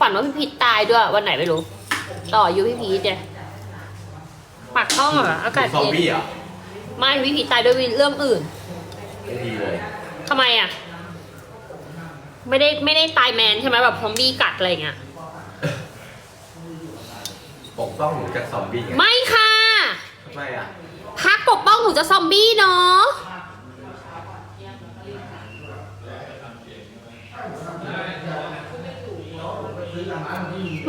ฝันว่าพี่พีทตายด้วยวันไหนไม่รู้ ต่ออายู่พี่พีทเนี่ยปากช่องอะอากาศซอมเย็นบี้เหรอะไม่พี่พีทตายด้วยเรื่องอื่นไม่ดีเลยทำไมอะ ไม่ได้ไม่ได้ตายแมนใช่ไหมแบบซอมบี้กัดอะไรอย่างเงี้ย ปกป้องหนูจากซอมบี้ไงไม่ค่ะ ทำไมอะ พักปกป้องหนูจะซอมบี้เนาะ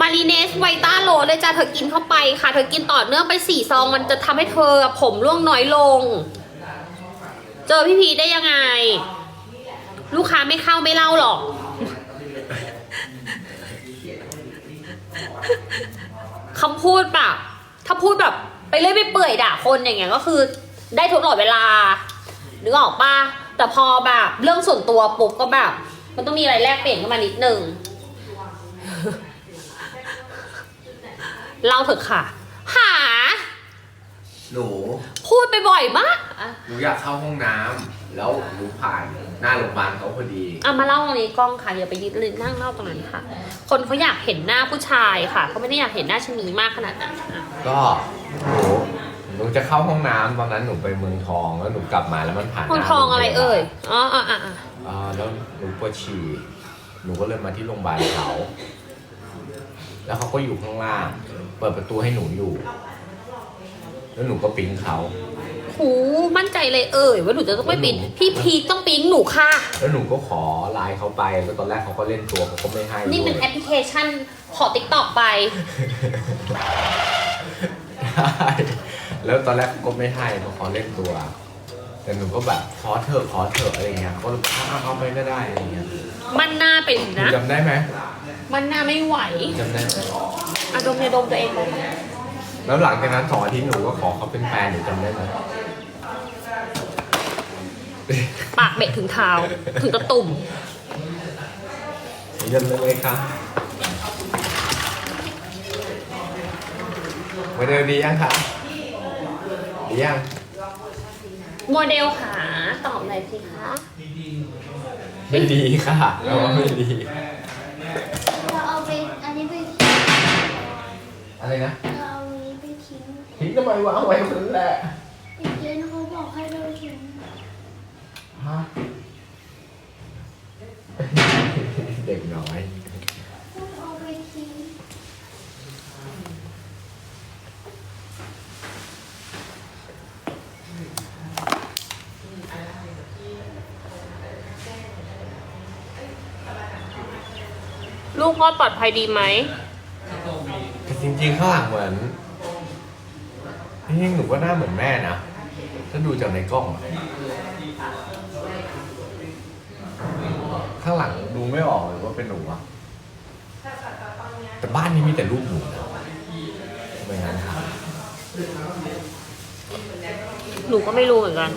มารีเนสไวต้าโลเลยจ้ะเธอกินเข้าไปค่ะ เธอกินต่อเนื่องไปสี่ซอง มันจะทำให้เธอผมร่วงน้อยลง เจอพี่พีได้ยังไง ลูกค้าไม่เข้าไม่เล่าหรอก คำพูดแบบถ้าพูดแบบไปเรื่อยไปเปื่อยด่าคนอย่างเงี้ยก็คือ ได้ทุกตลอดเวลานึกออกปะแต่พอแบบเรื่องส่วนตัวปุ๊บก็แบบ มันต้องมีอะไรแลกเปลี่ยนเข้ามานิดนึง เล่าเถอะค่ะ หา หนูพูดไปบ่อยมากอะหนูอยากเข้าห้องน้ำแล้วหนูผ่านหน้าโรงพยาบาลเขาพอดีอะมาเล่าตรงนี้กล้องค่ะอย่าไปยืนนั่งเล่าตรงนั้นค่ะ คนเขาอยากเห็นหน้าผู้ชายค่ะเขาไม่ได้อยากเห็นหน้าชะนีมากขนาดนั้นอะก็หนูหนูจะเข้าห้องน้ำตอนนั้นหนูไปเมืองทองแล้วหนูกลับมาแล้วมันผ่านหคนน้าทองอะไรเอ่ยอ๋ออะอะอะอ่าแล้วหนูปวดฉี่หนูก็เลยมาที่โรงพยาบาลเขาแล้วเขาก็อยู่ข้างล่างเปิดประตูให้หนูอยู่ แล้วหนูก็ปิ๊งเขาหูมั่นใจเลยเอ่ยว่าหนูจะต้องไม่ปิ๊งพี่พีคต้องปิ๊งหนูค่ะ แล้วหนูก็ขอไลน์เขาไปแล้วตอนแรกเขาก็เล่นตัวเขาก็ไม่ให้นี่เป็นด้วยแอปพลิเคชันขอติ๊กตอกไป ใช่แล้วตอนแรกก็ไม่ให้เพราะเขาเล่นตัว แต่หนูก็แบบขอเถอะขอเถอะอะไรเงี้ยเขาเลยอ้าวเอาไปก็ได้อะไรเงี้ยมันหน้าไปอีกหนูนะจำได้ไหมมันหน้าไม่ไหวจำได้ไหม อะดมยาดมตัวเองเลยแล้วหลังจากนั้นสองอาทิตย์หนูก็ขอเขาเป็นแฟนหนูจำได้ไหมปากเบะถึงเท้าถึงตะตุ่มยันเลยครับโมเดลดียังคะดียังโมเดลขาตอบหน่อยสิคะไม่ดีค่ะเราว่าไม่ดี อะไรนะเราเอาอันนี้ไปทิ้งทิ้งทำไมวางไว้คนแหละอีกเจนเขาบอกให้เราทิ้งฮะ เด็กน้อย ต้องเอาไปทิ้งลูกพ่อปลอดภัยดีไหมแต่จ ริงๆข้างหลังเหมือนจริงหนูก็หน้าเหมือนแม่นะถ้าดูจากในกล้องอะข้างหลังดูไม่ออกเลยว่าเป็นหนูอะแต่บ้านนี้มีแต่รูปหนูนะไม่งั้นครับ หนูก็ไม่รู้เหมือนกัน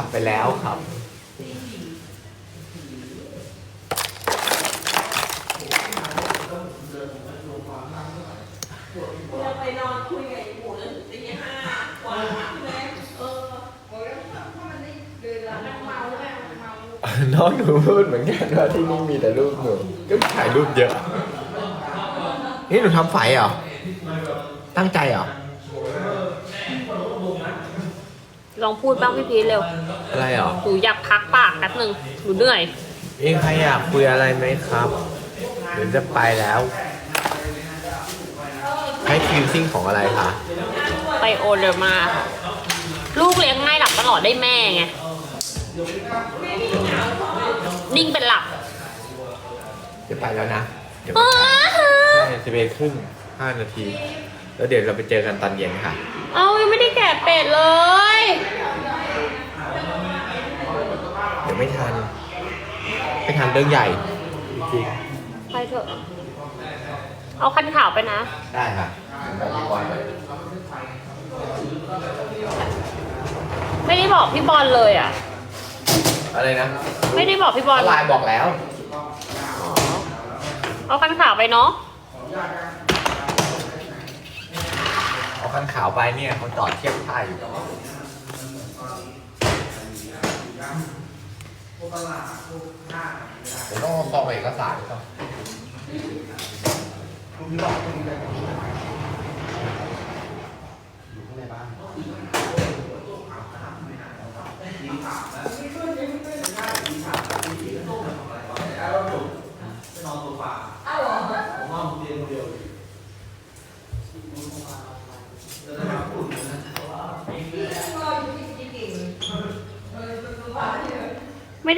ลูกหลับไปแล้วครับไปนอนคุยกับไอ้หมูจนถึงตีห้ากว่าใช่ไหมเออโอ้ยแล้วถ้ามันได้เดินแล้วนั่งเมาแม่เมาน้องหนูพูดเหมือนกันว่าที่นี่มีแต่รูปหนู ก็ถ่ายรูปเยอะ นี่หนูทำไฟเหรอ ตั้งใจเหรอ ลองพูดบ้างพี่พีชเร็วอะไรเหรอหนูอยากพักปากแป๊บหนึ่งหนูเหนื่อยเอ้ใครอยากคุยอะไรไหมครับเดี๋ยวจะไปแล้วใช้คิวซิ่งของอะไรคะไปโอเดอร์มาค่ะลูกเลี้ยงง่ายหลับตลอดได้แม่ไงนิ่งเป็นหลับจะไปแล้วนะเดี๋ยวอ๋อใช่จะเป็นครึ่งห้านาที แล้วเดี๋ยวเราไปเจอกันตอนเย็นค่ะ เอายังไม่ได้แกะเป็ดเลย เดี๋ยวไม่ทัน ไม่ทันเรื่องใหญ่จริงไปเถอะ เอาคันขาวไปนะ ๆได้ค่ะแบบพี่บอยเลยไม่ได้บอกพี่บอลเลยอะ อะไรนะไม่ได้บอกพี่บอล ไลน์บอกแล้ว อ๋อ เอาคันขาวไปเนาะ คันขาวไปเนี่ยเขาจอดเทียบท่าอยู่ผมต้องเอาซองเอกสารก่อน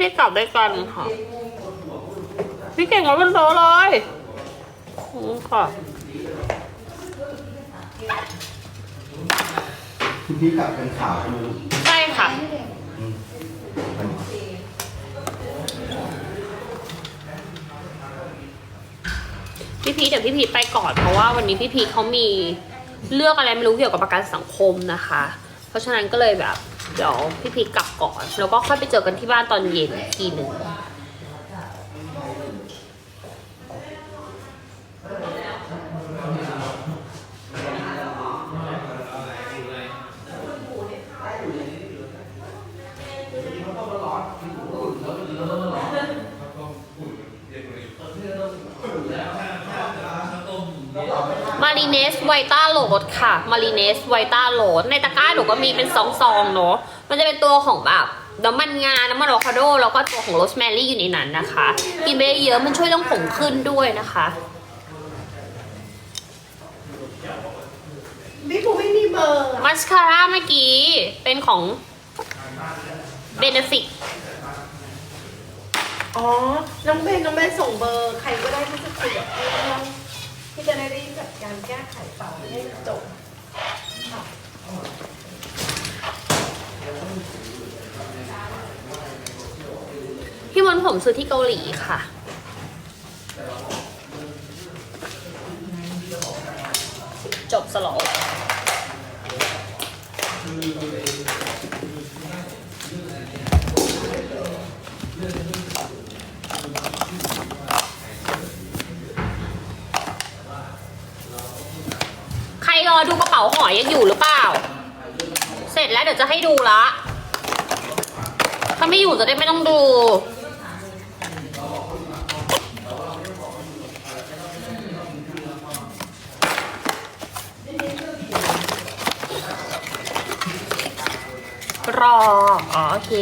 ไม่ได้กลับด้วยกันค่ะ พี่เก่งมาเป็นโตเลยอืมค่ะคุณพี่กลับเป็นข่าวใช่ไหมลูกใช่ค่ะไม่เด็กมันพี่พีทเดี๋ยวพี่พีทไปก่อนเพราะว่าวันนี้พี่พีทเขามีเลือกอะไรไม่รู้เกี่ยวกับประกันสังคมนะคะ เพราะฉะนั้นก็เลยแบบ เดี๋ยวพี่พีทกลับก่อน แล้วก็ค่อยไปเจอกันที่บ้านตอนเย็นอีกทีหนึ่ง รีเนสไวต้าโหลดค่ะมารีเนสไวต้าโหลดในตะกร้าหนูก็มีเป็นซองซองๆเนาะมันจะเป็นตัวของแบบน้ำมันงา น้ำมันอะโวคาโด แล้วก็ตัวของโรสแมรี่อยู่ในนั้นนะคะ กินไปเยอะๆมันช่วยเรื่องผมขึ้นด้วยนะคะพี่ปูไม่มีเบอร์มัสคาร่าเมื่อกี้ เป็นของเบนฟิกอ๋อ น้องเบนน้องเบนส่งเบอร์ ใครก็ได้ที่จะคุยกับพี่ พี่จะได้รีบจัดการแก้ไขเป่าให้จบพี่มนผมซื้อที่เกาหลีค่ะ จบสโลว์ หอยยังอยู่หรือเปล่า เสร็จแล้วเดี๋ยวจะให้ดูละ ถ้าไม่อยู่จะได้ไม่ต้องดู รอ อ๋อโอเค